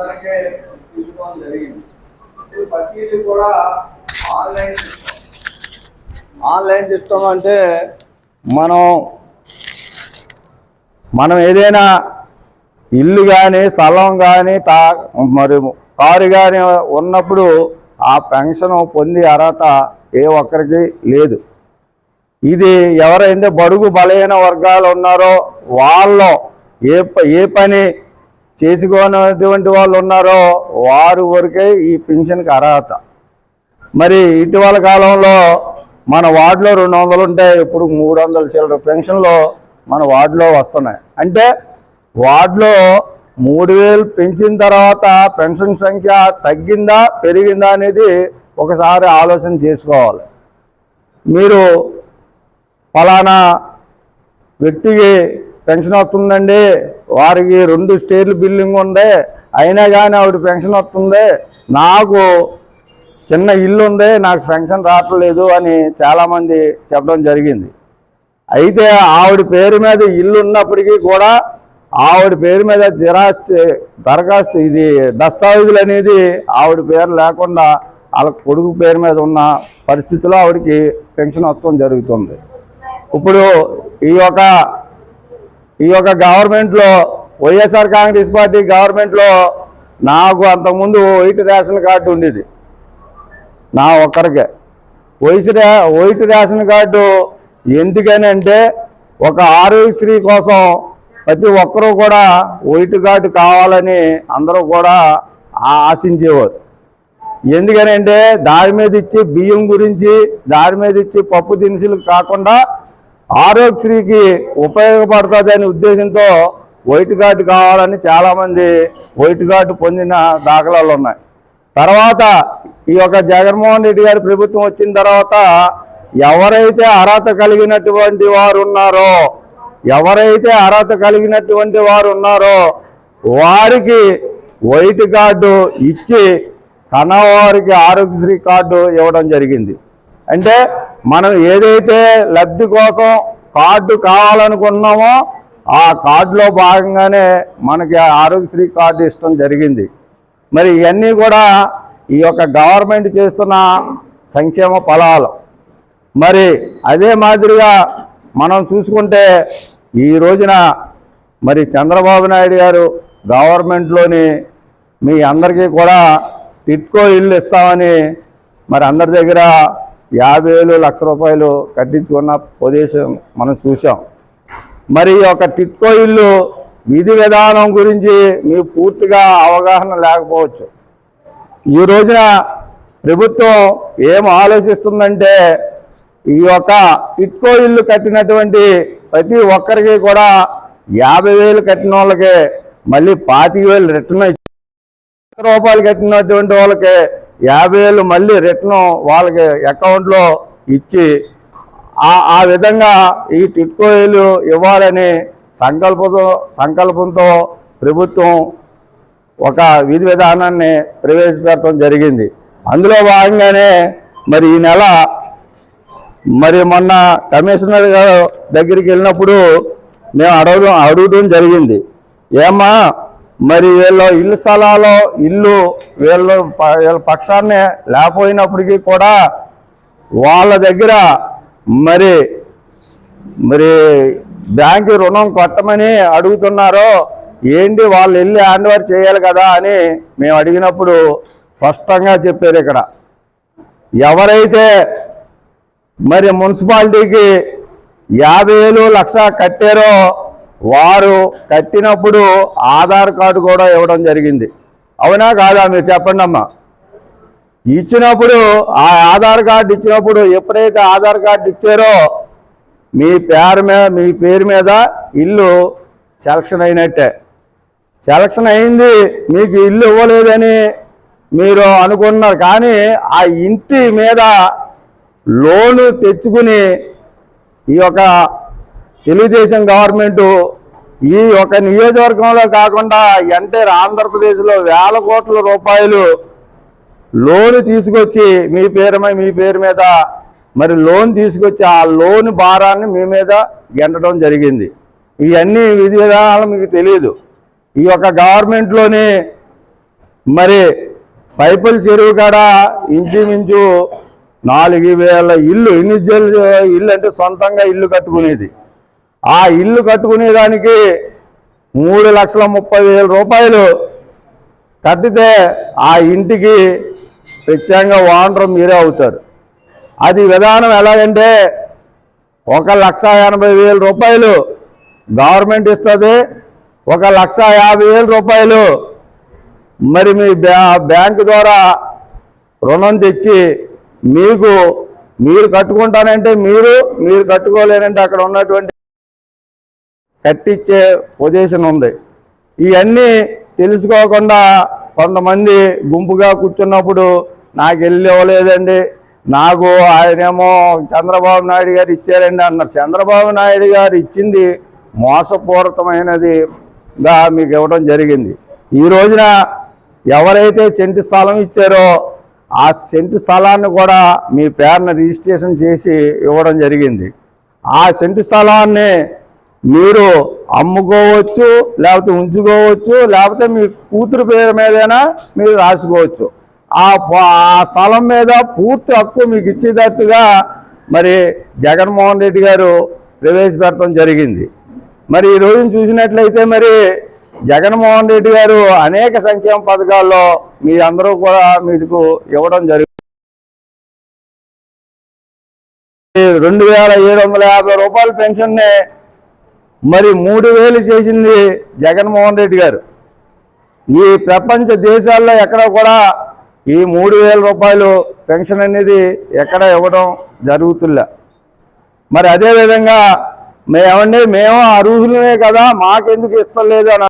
అందరికీ తీసుకోవడం జరిగింది. ప్రతిదీ కూడా ఆన్లైన్ సిస్టమ్. ఆన్లైన్ సిస్టమ్ అంటే మనం మనం ఏదైనా ఇల్లు కానీ స్థలం కానీ తా మరి కారు కానీ ఉన్నప్పుడు ఆ పెన్షన్ పొందే అర్హత ఏ ఒక్కరికి లేదు. ఇది ఎవరైతే బడుగు బలహీన వర్గాలు ఉన్నారో వాళ్ళు ఏ ఏ పని చేసుకోనటువంటి వాళ్ళు ఉన్నారో వారు వరకే ఈ పెన్షన్కి అర్హత. మరి ఇటీవల కాలంలో మన వార్డులో రెండు వందలు ఉంటే ఇప్పుడు మూడు వందల చిల్లర పెన్షన్లు మన వార్డులో వస్తున్నాయి. అంటే వార్డులో మూడు వేలు పెంచిన తర్వాత పెన్షన్ సంఖ్య తగ్గిందా పెరిగిందా అనేది ఒకసారి ఆలోచన చేసుకోవాలి. మీరు ఫలానా వ్యక్తికి పెన్షన్ వస్తుందండి. వారికి రెండు స్టేర్లు బిల్డింగ్ ఉంది. అయినా కానీ ఆవిడ పెన్షన్ వస్తుంది. నాకు చిన్న ఇల్లు ఉంది. నాకు పెన్షన్ రావట్లేదు అని చాలామంది చెప్పడం జరిగింది. అయితే ఆవిడ పేరు మీద ఇల్లు ఉన్నప్పటికీ కూడా ఆవిడ పేరు మీద జిరాస్తి దరఖాస్తు ఇది దస్తావేజులు అనేది ఆవిడ పేరు లేకుండా వాళ్ళ కొడుకు పేరు మీద ఉన్న పరిస్థితిలో ఆవిడకి పెన్షన్ వస్తాం జరుగుతుంది. ఇప్పుడు ఈ యొక్క ఈ యొక్క గవర్నమెంట్లో వైఎస్ఆర్ కాంగ్రెస్ పార్టీ గవర్నమెంట్లో నాకు అంతకుముందు వైట్ రేషన్ కార్డు ఉండేది. నా ఒక్కరికే. వైస్ వైట్ రేషన్ కార్డు ఎందుకని అంటే ఒక ఆరోగ్యశ్రీ కోసం ప్రతి ఒక్కరూ కూడా వైట్ కార్డు కావాలని అందరూ కూడా ఆశించేవారు. ఎందుకని అంటే దారి మీద ఇచ్చే బియ్యం గురించి దారి మీద ఇచ్చే పప్పు దినుసులు కాకుండా ఆరోగ్యశ్రీకి ఉపయోగపడుతుంది అనే ఉద్దేశంతో వైట్ కార్డు కావాలని చాలామంది వైట్ కార్డు పొందిన దాఖలాలు ఉన్నాయి. తర్వాత ఈ యొక్క జగన్మోహన్ రెడ్డి గారి ప్రభుత్వం వచ్చిన తర్వాత ఎవరైతే అర్హత కలిగినటువంటి వారు ఉన్నారో ఎవరైతే అర్హత కలిగినటువంటి వారు ఉన్నారో వారికి వైట్ కార్డు ఇచ్చి కన్నవారికి ఆరోగ్యశ్రీ కార్డు ఇవ్వడం జరిగింది. అంటే మనం ఏదైతే లబ్ధి కోసం కార్డు కావాలనుకున్నామో ఆ కార్డులో భాగంగానే మనకి ఆరోగ్యశ్రీ కార్డు ఇష్టం జరిగింది. మరి ఇవన్నీ కూడా ఈ యొక్క గవర్నమెంట్ చేస్తున్న సంక్షేమ ఫలాలు. మరి అదే మాదిరిగా మనం చూసుకుంటే ఈ రోజున మరి చంద్రబాబు నాయుడు గారు గవర్నమెంట్లోని మీ అందరికీ కూడా టిట్కో ఇల్లు ఇస్తామని మరి అందరి దగ్గర యాభై వేలు లక్ష రూపాయలు కట్టించుకున్న ప్రదేశం మనం చూసాం మరి ఈ యొక్క టిట్కో ఇల్లు విధి విధానం గురించి మీ పూర్తిగా అవగాహన లేకపోవచ్చు. ఈ రోజున ప్రభుత్వం ఏం ఆలోచిస్తుందంటే ఈ యొక్క టిట్కో ఇల్లు కట్టినటువంటి ప్రతి ఒక్కరికి కూడా యాభై వేలు కట్టిన వాళ్ళకి మళ్ళీ పాతిక వేలు రిటర్న్ లక్ష రూపాయలు కట్టినటువంటి వాళ్ళకి యాభై వేలు మళ్ళీ రిటర్న్ వాళ్ళకి అకౌంట్లో ఇచ్చి ఆ విధంగా ఈ టిట్కోయిలు ఇవ్వాలని సంకల్పంతో సంకల్పంతో ప్రభుత్వం ఒక విధి విధానాన్ని ప్రవేశపెట్టడం జరిగింది. అందులో భాగంగానే మరి ఈ నెల మరి మొన్న కమిషనర్ గారు దగ్గరికి వెళ్ళినప్పుడు మేము అడగడం అడగడం జరిగింది. ఏమ్మా మరి వీళ్ళు ఇల్లు స్థలాలు ఇల్లు వీళ్ళు ప- వీళ్ళ పక్షాన్ని లేకపోయినప్పటికీ కూడా వాళ్ళ దగ్గర మరి మరి బ్యాంకు రుణం కొట్టమని అడుగుతున్నారో ఏంటి వాళ్ళు వెళ్ళి హ్యాండ్ ఓవర్ చేయాలి కదా అని మేము అడిగినప్పుడు స్పష్టంగా చెప్పారు ఇక్కడ. ఎవరైతే మరి మున్సిపాలిటీకి యాభై వేలు లక్ష కట్టారో వారు కట్టినప్పుడు ఆధార్ కార్డు కూడా ఇవ్వడం జరిగింది. అవునా కాదా మీరు చెప్పండి అమ్మా. ఇచ్చినప్పుడు ఆ ఆధార్ కార్డు ఇచ్చినప్పుడు ఎప్పుడైతే ఆధార్ కార్డు ఇచ్చారో మీ పేరు మీద మీ పేరు మీద ఇల్లు సెలక్షన్ అయినట్టే. సెలక్షన్ అయింది మీకు ఇల్లు ఇవ్వలేదని మీరు అనుకున్నారు కానీ ఆ ఇంటి మీద లోను తెచ్చుకుని ఈ యొక్క తెలుగుదేశం గవర్నమెంటు ఈ ఒక నియోజకవర్గంలో కాకుండా ఎంటైర్ ఆంధ్రప్రదేశ్లో వేల కోట్ల రూపాయలు లోన్ తీసుకొచ్చి మీ పేరు మీ పేరు మీద మరి లోన్ తీసుకొచ్చి ఆ లోన్ భారాన్ని మీ మీద గెంటడం జరిగింది. ఇవన్నీ విధి విధానాలు మీకు తెలియదు ఈ యొక్క గవర్నమెంట్లోని మరి పైపుల చెరువు కాడ ఇంచుమించు నాలుగు వేల ఇల్లు ఇండివిజువల్ ఇల్లు అంటే సొంతంగా ఇల్లు కట్టుకునేది. ఆ ఇల్లు కట్టుకునేదానికి మూడు లక్షల ముప్పై వేల రూపాయలు కట్టితే ఆ ఇంటికి ప్రత్యేకంగా ఓనర్ మీరే అవుతారు. అది విధానం ఎలాగంటే ఒక లక్ష ఎనభై వేల రూపాయలు గవర్నమెంట్ ఇస్తుంది ఒక లక్ష యాభై వేల రూపాయలు మరి మీ బ్యాంకు ద్వారా రుణం తెచ్చి మీకు మీరు కట్టుకుంటానంటే మీరు మీరు కట్టుకోలేనంటే అక్కడ ఉన్నటువంటి కట్టించే పొజిషన్ ఉంది. ఇవన్నీ తెలుసుకోకుండా కొంతమంది గుంపుగా కూర్చున్నప్పుడు నాకు వెళ్ళి ఇవ్వలేదండి. నాకు ఆయనేమో చంద్రబాబు నాయుడు గారు ఇచ్చారండి అన్నారు. చంద్రబాబు నాయుడు గారు ఇచ్చింది మోసపూరితమైనదిగా మీకు ఇవ్వడం జరిగింది. ఈ రోజున ఎవరైతే చెంటి స్థలం ఇచ్చారో ఆ చెంటి స్థలాన్ని కూడా మీ పేరున రిజిస్ట్రేషన్ చేసి ఇవ్వడం జరిగింది. ఆ చెంటి స్థలాన్ని మీరు అమ్ముకోవచ్చు లేకపోతే ఉంచుకోవచ్చు లేకపోతే మీ కూతురు పేరు మీదైనా మీరు రాసుకోవచ్చు. ఆ ప- ఆ స్థలం మీద పూర్తి హక్కు మీకు ఇచ్చేటట్టుగా మరి జగన్మోహన్ రెడ్డి గారు ప్రవేశపెడతాం జరిగింది. మరి ఈ రోజున చూసినట్లయితే మరి జగన్మోహన్ రెడ్డి గారు అనేక సంక్షేమ పథకాల్లో మీ అందరూ కూడా మీకు ఇవ్వడం జరిగింది రెండు వేల ఏడు వందల యాభై రూపాయల పెన్షన్ని మరి మూడు వేలు చేసింది జగన్మోహన్ రెడ్డి గారు. ఈ ప్రపంచ దేశాల్లో ఎక్కడ కూడా ఈ మూడు వేల రూపాయలు పెన్షన్ అనేది ఎక్కడ ఇవ్వడం జరుగుతుందా మరి అదే విధంగా మేమండి మేము అర్హులమే కదా మాకెందుకు ఇస్తలేదు అని